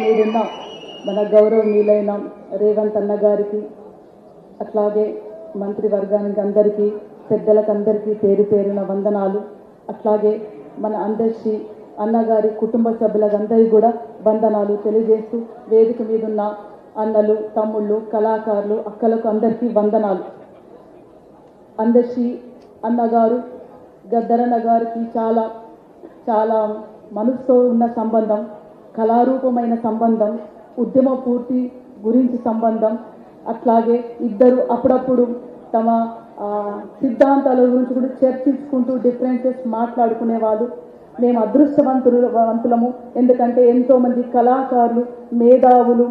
మీరున్న మన గౌరవనీయులైన రేవంత్ అన్న గారికి అట్లాగే మంత్రివర్గానికి అందరికీ పెద్దలకు అందరికీ పేరు పేరున వందనాలు. అట్లాగే మన అందర్శి అన్నగారి కుటుంబ సభ్యులందరికీ కూడా వందనాలు తెలియజేస్తూ వేదిక మీదున్న అన్నలు తమ్ముళ్ళు కళాకారులు అక్కలకు అందరికీ వందనాలు. అందర్శి అన్నగారు గద్దరన్న గారికి చాలా చాలా మనసుతో ఉన్న సంబంధం. కళారూపమైన సంబంధం ఉద్యమ పూర్తి గురించి సంబంధం అట్లాగే ఇద్దరు అప్పుడప్పుడు తమ సిద్ధాంతాల గురించి కూడా చర్చించుకుంటూ డిఫరెన్సెస్ మాట్లాడుకునేవాళ్ళు. మేము అదృష్టవంతులు వంతులము ఎందుకంటే ఎంతోమంది కళాకారులు మేధావులు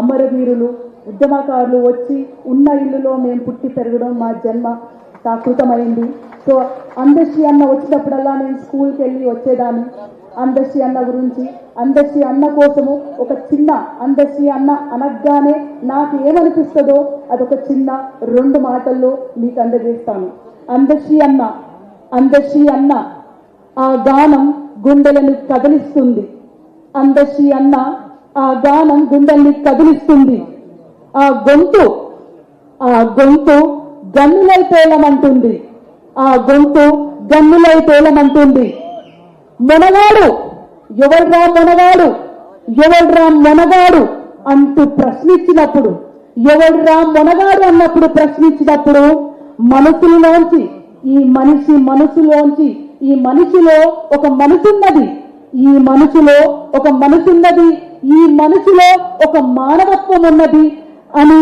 అమరవీరులు ఉద్యమకారులు వచ్చి ఉన్న ఇల్లులో మేము పుట్టి పెరగడం మా జన్మ సాకృతమైంది. సో అందశ్రీ అన్న వచ్చినప్పుడల్లా నేను స్కూల్కి వెళ్ళి వచ్చేదాన్ని. అందశ్రీ అన్న గురించి అందశ్రీ అన్న కోసము ఒక చిన్న అందశ్రీ అన్న అనగానే నాకు ఏమనిపిస్తుందో అదొక చిన్న రెండు మాటల్లో మీకు అందజేస్తాను. అందశ్రీ అన్న అందశ్రీ అన్న ఆ గానం గుండెలను కదిలిస్తుంది. అందశ్రీ అన్న ఆ గానం గుండెల్ని కదిలిస్తుంది. ఆ గొంతు ఆ గొంతు గన్నులై తేలమంటుంది ఆ గొంతు గన్నులై తేలమంటుంది మొనగాడు. ఎవడ్రా మనగాడు? ఎవడ్రా మొనగాడు? అంటూ ప్రశ్నించినప్పుడు ఎవడ్రా మొనగాడు అన్నప్పుడు ప్రశ్నించినప్పుడు మనసులోంచి ఈ మనిషి మనసులోంచి ఈ మనిషిలో ఒక మనసున్నది ఈ మనసులో ఒక మనసున్నది ఈ మనసులో ఒక మానవత్వం ఉన్నది అని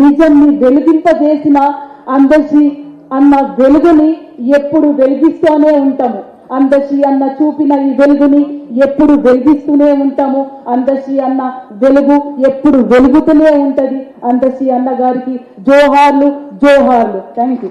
నిజంని వెలిగింపజేసిన అందరి అన్న వెలుగుని ఎప్పుడు వెలిగిస్తూనే ఉంటాము. అందశ్రీ అన్న చూపిన ఈ వెలుగుని ఎప్పుడు వెలిగిస్తూనే ఉంటాము. అందశ్రీ అన్న వెలుగు ఎప్పుడు వెలుగుతూనే ఉంటది. అందశ్రీ అన్న గారికి జోహార్లు జోహార్లు. Thank you